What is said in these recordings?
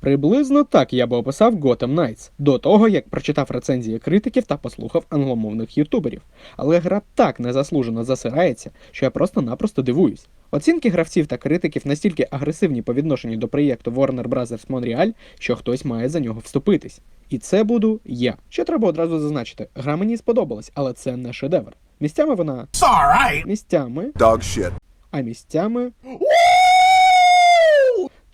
Приблизно так я би описав Gotham Knights до того, як прочитав рецензії критиків та послухав англомовних ютуберів. Але гра так незаслужено засирається, що я просто-напросто дивуюсь. Оцінки гравців та критиків настільки агресивні по відношенню до проєкту Warner Bros. Montreal, що хтось має за нього вступитись. І це буду я. Що треба одразу зазначити, гра мені сподобалась, але це не шедевр. Місцями вона it's alright. місцями, Dog shit. а місцями.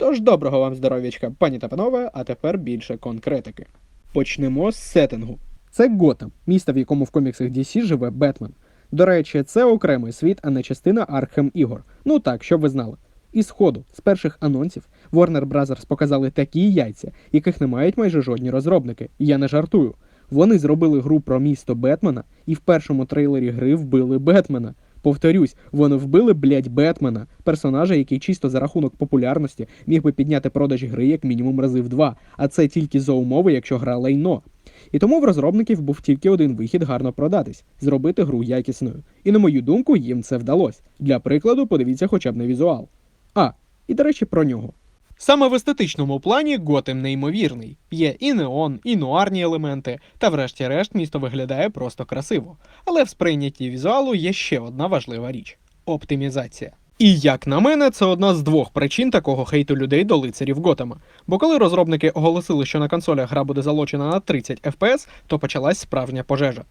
Тож доброго вам здоров'ячка, пані та панове, а тепер більше конкретики. Почнемо з сеттингу. Це Готэм, місто, в якому в коміксах DC живе Бетмен. До речі, це окремий світ, а не частина Архем ігор. Ну так, щоб ви знали. І сходу, з перших анонсів, Warner Bros. показали такі яйця, яких не мають майже жодні розробники. Я не жартую. Вони зробили гру про місто Бетмена, і в першому трейлері гри вбили Бетмена. Повторюсь, вони вбили, блядь, Бетмена, персонажа, який чисто за рахунок популярності міг би підняти продаж гри як мінімум рази в два, а це тільки за умови, якщо гра лайно. І тому в розробників був тільки один вихід гарно продатись зробити гру якісною. І на мою думку, їм це вдалося. Для прикладу, подивіться хоча б на візуал. А, і до речі, про нього. Саме в естетичному плані Готем неймовірний. Є і неон, і нуарні елементи, та врешті-решт місто виглядає просто красиво. Але в сприйнятті візуалу є ще одна важлива річ оптимізація. І як на мене, це одна з двох причин такого хейту людей до лицарів Готема. Бо коли розробники оголосили, що на консолях гра буде залочена на 30 FPS, то почалась справжня пожежа.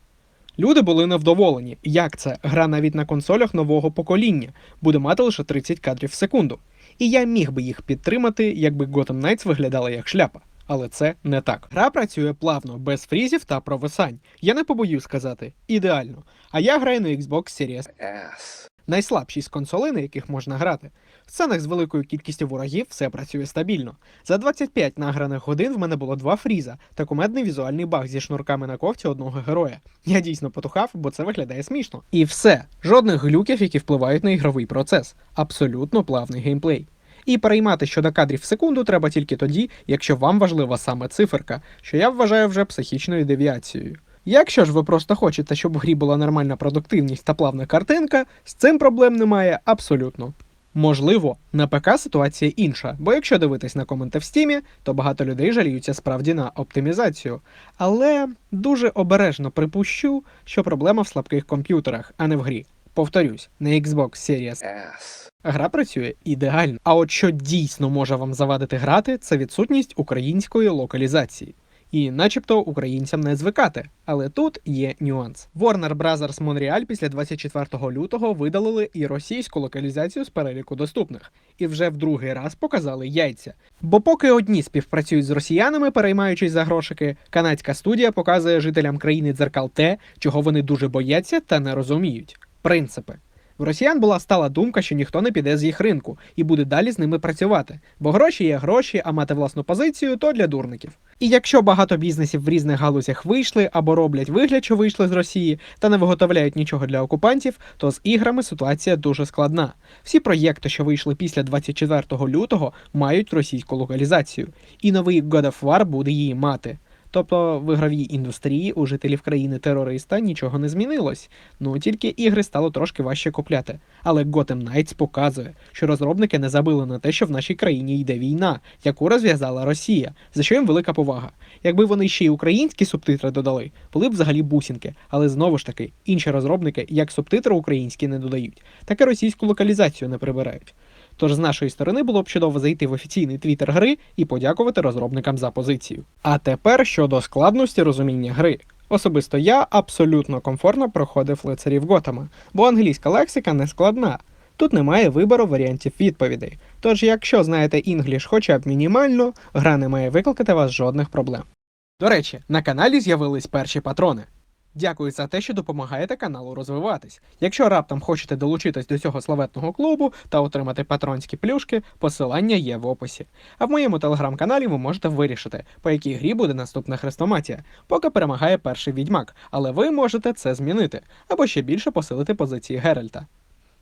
Люди були невдоволені, як це гра навіть на консолях нового покоління буде мати лише 30 кадрів в секунду. І я міг би їх підтримати, якби Gotham Knights виглядала як шляпа. Але це не так. Гра працює плавно, без фрізів та провисань. Я не побоюсь сказати, ідеально. А я граю на Xbox Series S. найслабші з консолей, на яких можна грати. В сценах з великою кількістю ворогів все працює стабільно. За 25 награних годин в мене було два фріза та кумедний візуальний баг зі шнурками на кофті одного героя. Я дійсно потухав, бо це виглядає смішно. І все, жодних глюків, які впливають на ігровий процес. Абсолютно плавний геймплей. І переймати щодо кадрів в секунду треба тільки тоді, якщо вам важлива саме циферка, що я вважаю вже психічною девіацією. Якщо ж ви просто хочете, щоб в грі була нормальна продуктивність та плавна картинка, з цим проблем немає абсолютно. Можливо, на ПК ситуація інша, бо якщо дивитись на коменти в стімі, то багато людей жаліються справді на оптимізацію. Але дуже обережно припущу, що проблема в слабких комп'ютерах, а не в грі. Повторюсь, на Xbox Series Ass. Гра працює ідеально. А от що дійсно може вам завадити грати, це відсутність української локалізації. І начебто українцям не звикати. Але тут є нюанс. Warner Bros. Montreal після 24 лютого видалили і російську локалізацію з переліку доступних, і вже в другий раз показали яйця. Бо поки одні співпрацюють з росіянами, переймаючись за грошики, канадська студія показує жителям країни дзеркал те, чого вони дуже бояться та не розуміють. Принципи. В росіян була стала думка, що ніхто не піде з їх ринку і буде далі з ними працювати. Бо гроші є гроші, а мати власну позицію то для дурників. І якщо багато бізнесів в різних галузях вийшли або роблять вигляд, що вийшли з Росії, та не виготовляють нічого для окупантів, то з іграми ситуація дуже складна. Всі проєкти, що вийшли після 24 лютого, мають російську локалізацію, і новий God of War буде її мати. Тобто в ігровій індустрії у жителів країни терориста нічого не змінилось. Ну тільки ігри стало трошки важче купляти. Але Gotham Knights показує, що розробники не забили на те, що в нашій країні йде війна, яку розв'язала Росія, за що їм велика повага. Якби вони ще й українські субтитри додали, були б взагалі бусінки. Але знову ж таки, інші розробники як субтитри українські не додають, так і російську локалізацію не прибирають. Тож з нашої сторони було б чудово зайти в офіційний твіттер гри і подякувати розробникам за позицію. А тепер щодо складності розуміння гри. Особисто я абсолютно комфортно проходив лицарів Готама, бо англійська лексика не складна. Тут немає вибору варіантів відповідей. Тож, якщо знаєте інгліш хоча б мінімально, гра не має викликати вас жодних проблем. До речі, на каналі з'явились перші патрони. Дякую за те, що допомагаєте каналу розвиватись. Якщо раптом хочете долучитись до цього славетного клубу та отримати патронські плюшки, посилання є в описі. А в моєму телеграм-каналі ви можете вирішити, по якій грі буде наступна хрестоматія, поки перемагає перший відьмак, але ви можете це змінити або ще більше посилити позиції Геральта.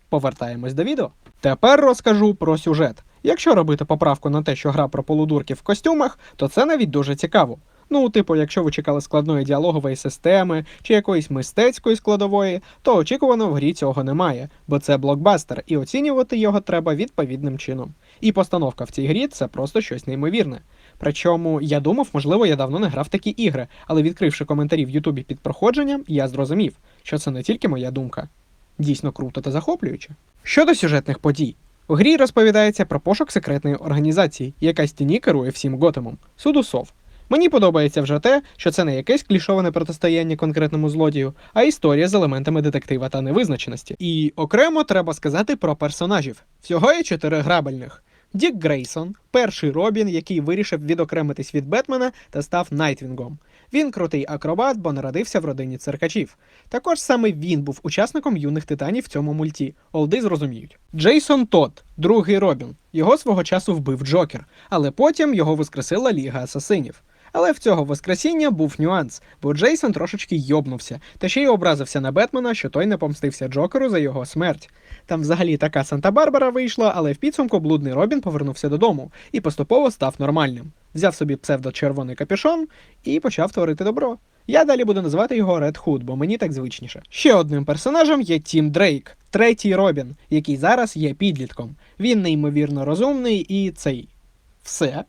Повертаємось до відео. Тепер розкажу про сюжет. Якщо робити поправку на те, що гра про полудурків в костюмах, то це навіть дуже цікаво. Ну, типу, якщо ви чекали складної діалогової системи чи якоїсь мистецької складової, то очікувано в грі цього немає, бо це блокбастер, і оцінювати його треба відповідним чином. І постановка в цій грі це просто щось неймовірне. Причому я думав, можливо, я давно не грав такі ігри, але відкривши коментарі в Ютубі під проходженням, я зрозумів, що це не тільки моя думка. Дійсно круто та захоплююче. Щодо сюжетних подій, у грі розповідається про пошук секретної організації, яка з тіні керує всім Готемом суду сов. Мені подобається вже те, що це не якесь клішоване протистояння конкретному злодію, а історія з елементами детектива та невизначеності. І окремо треба сказати про персонажів. Всього є чотири грабельних. Дік Грейсон, перший Робін, який вирішив відокремитись від Бетмена та став Найтвінгом. Він крутий акробат, бо народився в родині циркачів. Також саме він був учасником юних титанів в цьому мульті. Олди зрозуміють. Джейсон Тодд, другий Робін. Його свого часу вбив Джокер, але потім його воскресила Ліга Асасинів. Але в цього воскресіння був нюанс, бо Джейсон трошечки йобнувся, та ще й образився на Бетмена, що той не помстився Джокеру за його смерть. Там взагалі така Санта-Барбара вийшла, але в підсумку блудний Робін повернувся додому і поступово став нормальним. Взяв собі псевдо-червоний капюшон і почав творити добро. Я далі буду називати його Red Hood, бо мені так звичніше. Ще одним персонажем є Тім Дрейк, третій Робін, який зараз є підлітком. Він неймовірно розумний і цей. Все.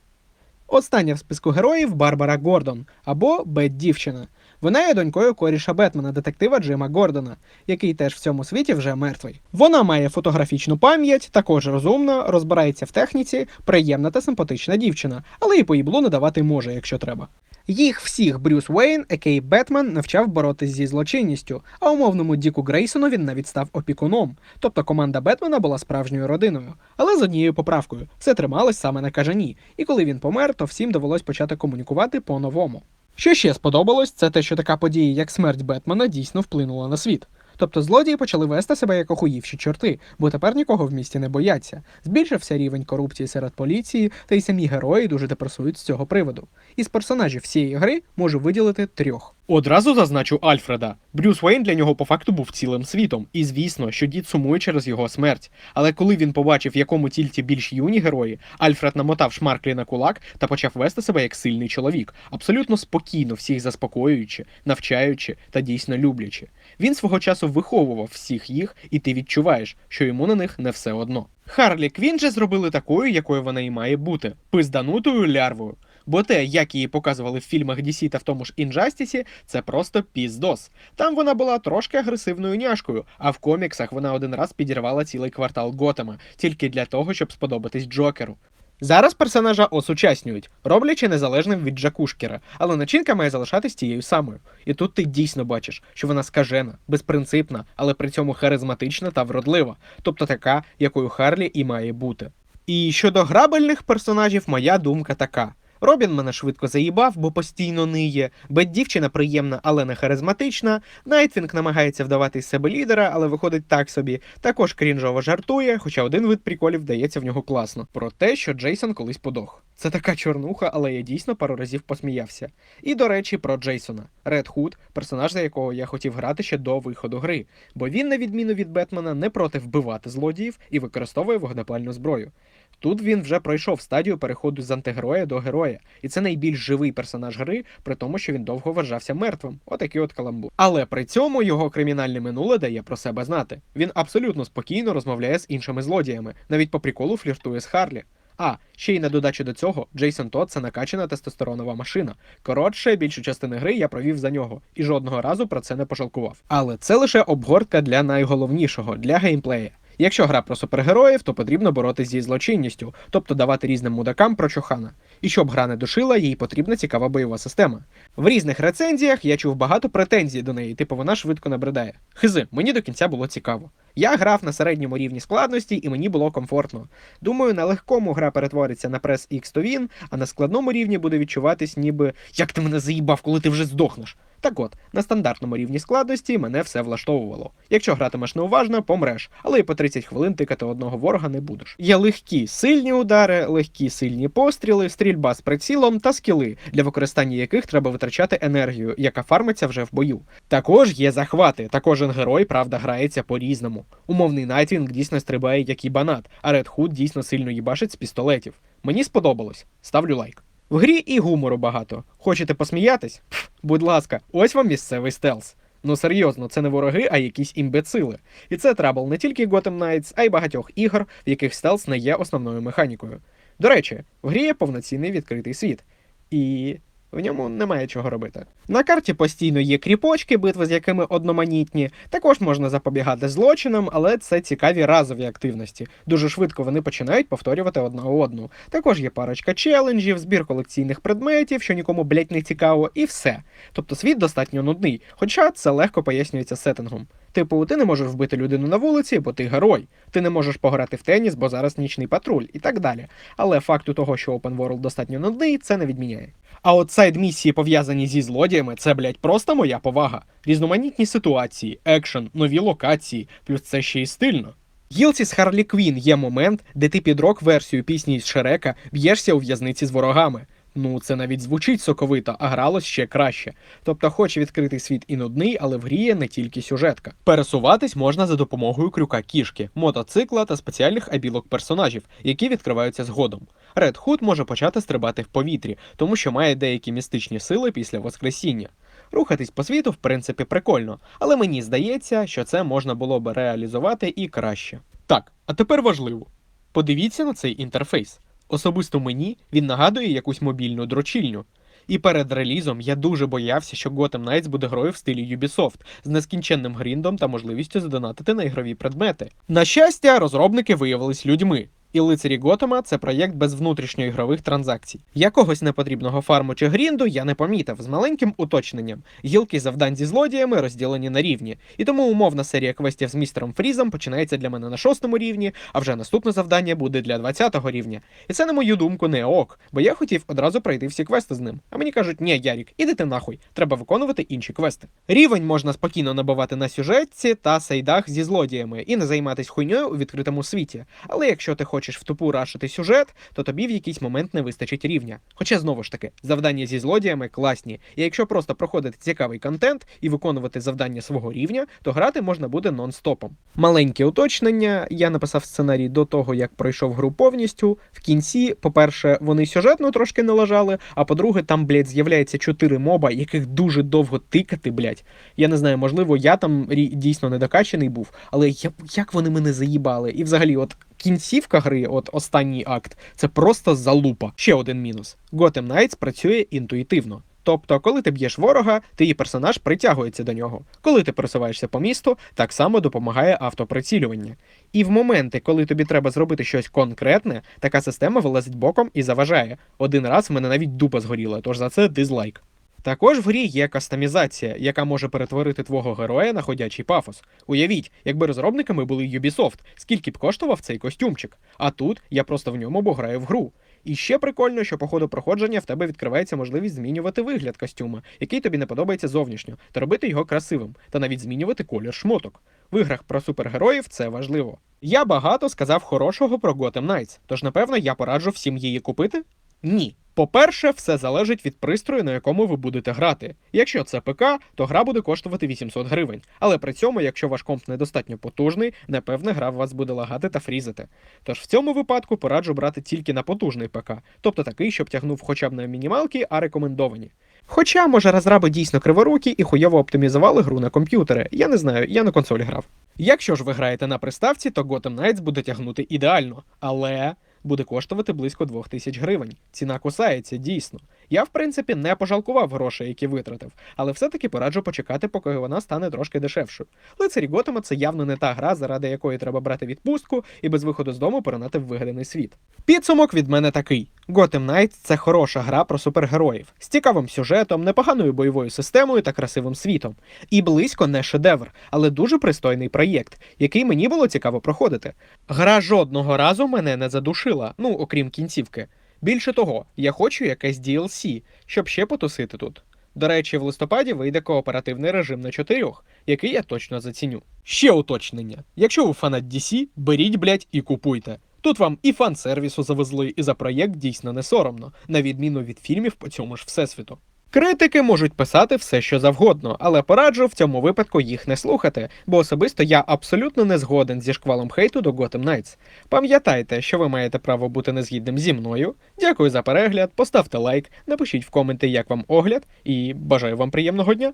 Остання в списку героїв Барбара Гордон або Бет Дівчина. Вона є донькою коріша Бетмена, детектива Джима Гордона, який теж в цьому світі вже мертвий. Вона має фотографічну пам'ять, також розумна, розбирається в техніці, приємна та симпатична дівчина, але і по їблу не може, якщо треба. Їх всіх Брюс Уейн, екей Бетмен, навчав боротись зі злочинністю, а умовному Діку Грейсону він навіть став опікуном. Тобто команда Бетмена була справжньою родиною. Але з однією поправкою все трималось саме на кажані, і коли він помер, то всім довелось почати комунікувати по-новому. Що ще сподобалось, це те, що така подія, як смерть Бетмена, дійсно вплинула на світ. Тобто злодії почали вести себе як охуївші чорти, бо тепер нікого в місті не бояться. Збільшився рівень корупції серед поліції, та й самі герої дуже депресують з цього приводу. Із персонажів всієї гри можу виділити трьох. Одразу зазначу Альфреда. Брюс Уейн для нього по факту був цілим світом, і звісно, що дід сумує через його смерть. Але коли він побачив, в якому тільті більш юні герої, Альфред намотав шмарклі на кулак та почав вести себе як сильний чоловік, абсолютно спокійно всіх заспокоюючи, навчаючи та дійсно люблячи. Він свого часу виховував всіх їх, і ти відчуваєш, що йому на них не все одно. Харлі Квін же зробили такою, якою вона і має бути пизданутою лярвою. Бо те, як її показували в фільмах DC та в тому ж Інжастісі, це просто піздос. Там вона була трошки агресивною няшкою, а в коміксах вона один раз підірвала цілий квартал Готема, тільки для того, щоб сподобатись Джокеру. Зараз персонажа осучаснюють, роблячи незалежним від Джакушкера, але начинка має залишатись тією самою. І тут ти дійсно бачиш, що вона скажена, безпринципна, але при цьому харизматична та вродлива, тобто така, якою Харлі і має бути. І щодо грабельних персонажів, моя думка така. Робін мене швидко заїбав, бо постійно ниє. Бет дівчина приємна, але не харизматична. Найтвінг намагається вдавати з себе лідера, але виходить так собі. Також крінжово жартує, хоча один вид приколів вдається в нього класно. Про те, що Джейсон колись подох. Це така чорнуха, але я дійсно пару разів посміявся. І до речі, про Джейсона Ред Худ, персонаж, за якого я хотів грати ще до виходу гри, бо він, на відміну від Бетмена, не проти вбивати злодіїв і використовує вогнепальну зброю. Тут він вже пройшов стадію переходу з антигероя до героя, і це найбільш живий персонаж гри, при тому, що він довго вважався мертвим. Отакий от каламбур. Але при цьому його кримінальне минуле дає про себе знати. Він абсолютно спокійно розмовляє з іншими злодіями, навіть по приколу фліртує з Харлі. А ще й на додачу до цього, Джейсон Тодд – це накачана тестостеронова машина. Коротше, більшу частину гри я провів за нього і жодного разу про це не пожалкував. Але це лише обгортка для найголовнішого для геймплея. Якщо гра про супергероїв, то потрібно боротися зі злочинністю, тобто давати різним мудакам прочухана. І щоб гра не душила, їй потрібна цікава бойова система. В різних рецензіях я чув багато претензій до неї, типу вона швидко набридає. Хизи, мені до кінця було цікаво. Я грав на середньому рівні складності і мені було комфортно. Думаю, на легкому гра перетвориться на прес X то він, а на складному рівні буде відчуватись, ніби як ти мене заїбав, коли ти вже здохнеш. Так от, на стандартному рівні складності мене все влаштовувало. Якщо гратимеш неуважно, помреш, але і по 30 хвилин тикати одного ворога не будеш. Є легкі сильні удари, легкі сильні постріли, стрільба з прицілом та скіли, для використання яких треба витрачати енергію, яка фармиться вже в бою. Також є захвати, та кожен герой, правда, грається по-різному. Умовний Найтвінг дійсно стрибає як і банат, а Red Hood дійсно сильно їбашить з пістолетів. Мені сподобалось. Ставлю лайк. В грі і гумору багато. Хочете посміятись? Пф, будь ласка, ось вам місцевий стелс. Ну серйозно, це не вороги, а якісь імбецили. І це трабл не тільки Gotham Knights, а й багатьох ігор, в яких стелс не є основною механікою. До речі, в грі є повноцінний відкритий світ. І в ньому немає чого робити. На карті постійно є кріпочки, битви з якими одноманітні. Також можна запобігати злочинам, але це цікаві разові активності. Дуже швидко вони починають повторювати одна одну. Також є парочка челенджів, збір колекційних предметів, що нікому блять не цікаво, і все. Тобто світ достатньо нудний, хоча це легко пояснюється сеттингом. Типу, ти не можеш вбити людину на вулиці, бо ти герой. Ти не можеш пограти в теніс, бо зараз нічний патруль, і так далі. Але факту того, що Open World достатньо нудний, це не відміняє. А от сайд місії пов'язані зі злодіями, це, блять, просто моя повага. Різноманітні ситуації, екшен, нові локації, плюс це ще й стильно. Гілці з Харлі Квін є момент, де ти під рок-версію пісні з Шрека б'єшся у в'язниці з ворогами. Ну, це навіть звучить соковито, а гралось ще краще. Тобто, хоч відкритий світ і нудний, але в грі є не тільки сюжетка. Пересуватись можна за допомогою крюка кішки, мотоцикла та спеціальних абілок персонажів, які відкриваються згодом. Ред Худ може почати стрибати в повітрі, тому що має деякі містичні сили після воскресіння. Рухатись по світу, в принципі, прикольно, але мені здається, що це можна було би реалізувати і краще. Так, а тепер важливо. Подивіться на цей інтерфейс. Особисто мені він нагадує якусь мобільну дрочільню. І перед релізом я дуже боявся, що Gotham Knights буде грою в стилі Ubisoft з нескінченним гріндом та можливістю задонатити на ігрові предмети. На щастя, розробники виявились людьми. І лицарі Готема це проєкт без внутрішньоігрових транзакцій. Якогось непотрібного фарму чи грінду я не помітив з маленьким уточненням. Гілки завдань зі злодіями розділені на рівні. І тому умовна серія квестів з містером Фрізом починається для мене на шостому рівні, а вже наступне завдання буде для 20-го рівня. І це, на мою думку, не ок, бо я хотів одразу пройти всі квести з ним. А мені кажуть, ні, Ярік, іди ти нахуй, треба виконувати інші квести. Рівень можна спокійно набивати на сюжетці та сейдах зі злодіями і не займатись хуйньою у відкритому світі. Але якщо ти хочеш в тупу рашити сюжет, то тобі в якийсь момент не вистачить рівня. Хоча знову ж таки, завдання зі злодіями класні. І якщо просто проходити цікавий контент і виконувати завдання свого рівня, то грати можна буде нон-стопом. Маленьке уточнення. Я написав сценарій до того, як пройшов гру повністю. В кінці, по-перше, вони сюжетно трошки не лажали, а по-друге, там, блядь, з'являється чотири моба, яких дуже довго тикати, блядь. Я не знаю, можливо, я там дійсно недокачаний був, але я, як вони мене заїбали? І взагалі, от кінцівка гри, от останній акт, це просто залупа. Ще один мінус: Gotham Knights працює інтуїтивно. Тобто, коли ти б'єш ворога, твій персонаж притягується до нього. Коли ти пересуваєшся по місту, так само допомагає автоприцілювання. І в моменти, коли тобі треба зробити щось конкретне, така система вилазить боком і заважає. Один раз в мене навіть дупа згоріла, тож за це дизлайк. Також в грі є кастомізація, яка може перетворити твого героя на ходячий пафос. Уявіть, якби розробниками були Ubisoft, скільки б коштував цей костюмчик. А тут я просто в ньому бо граю в гру. І ще прикольно, що по ходу проходження в тебе відкривається можливість змінювати вигляд костюма, який тобі не подобається зовнішньо, та робити його красивим, та навіть змінювати колір шмоток. В іграх про супергероїв це важливо. Я багато сказав хорошого про Gotham Knights, тож напевно я пораджу всім її купити? Ні. По-перше, все залежить від пристрою, на якому ви будете грати. Якщо це ПК, то гра буде коштувати 800 гривень. Але при цьому, якщо ваш комп недостатньо потужний, напевне, гра в вас буде лагати та фрізити. Тож в цьому випадку пораджу брати тільки на потужний ПК, тобто такий, щоб тягнув хоча б не мінімалки, а рекомендовані. Хоча, може, розраби дійсно криворукі і хуйово оптимізували гру на комп'ютери. Я не знаю, я на консолі грав. Якщо ж ви граєте на приставці, то Gotham Knights буде тягнути ідеально, але буде коштувати близько 2000 гривень. Ціна кусається дійсно. Я, в принципі, не пожалкував грошей, які витратив, але все-таки пораджу почекати, поки вона стане трошки дешевшою. Лицарі Готема це явно не та гра, заради якої треба брати відпустку і без виходу з дому поринати в вигаданий світ. Підсумок від мене такий: Gotham Knights – це хороша гра про супергероїв з цікавим сюжетом, непоганою бойовою системою та красивим світом. І близько не шедевр, але дуже пристойний проєкт, який мені було цікаво проходити. Гра жодного разу мене не задушила, ну окрім кінцівки. Більше того, я хочу якесь DLC, щоб ще потусити тут. До речі, в листопаді вийде кооперативний режим на чотирьох, який я точно заціню. Ще уточнення: якщо ви фанат DC, беріть, блять, і купуйте. Тут вам і фан-сервісу завезли, і за проєкт дійсно не соромно, на відміну від фільмів по цьому ж всесвіту. Критики можуть писати все, що завгодно, але пораджу в цьому випадку їх не слухати, бо особисто я абсолютно не згоден зі шквалом хейту до Gotham Knights. Пам'ятайте, що ви маєте право бути незгідним зі мною. Дякую за перегляд, поставте лайк, напишіть в коменти, як вам огляд, і бажаю вам приємного дня.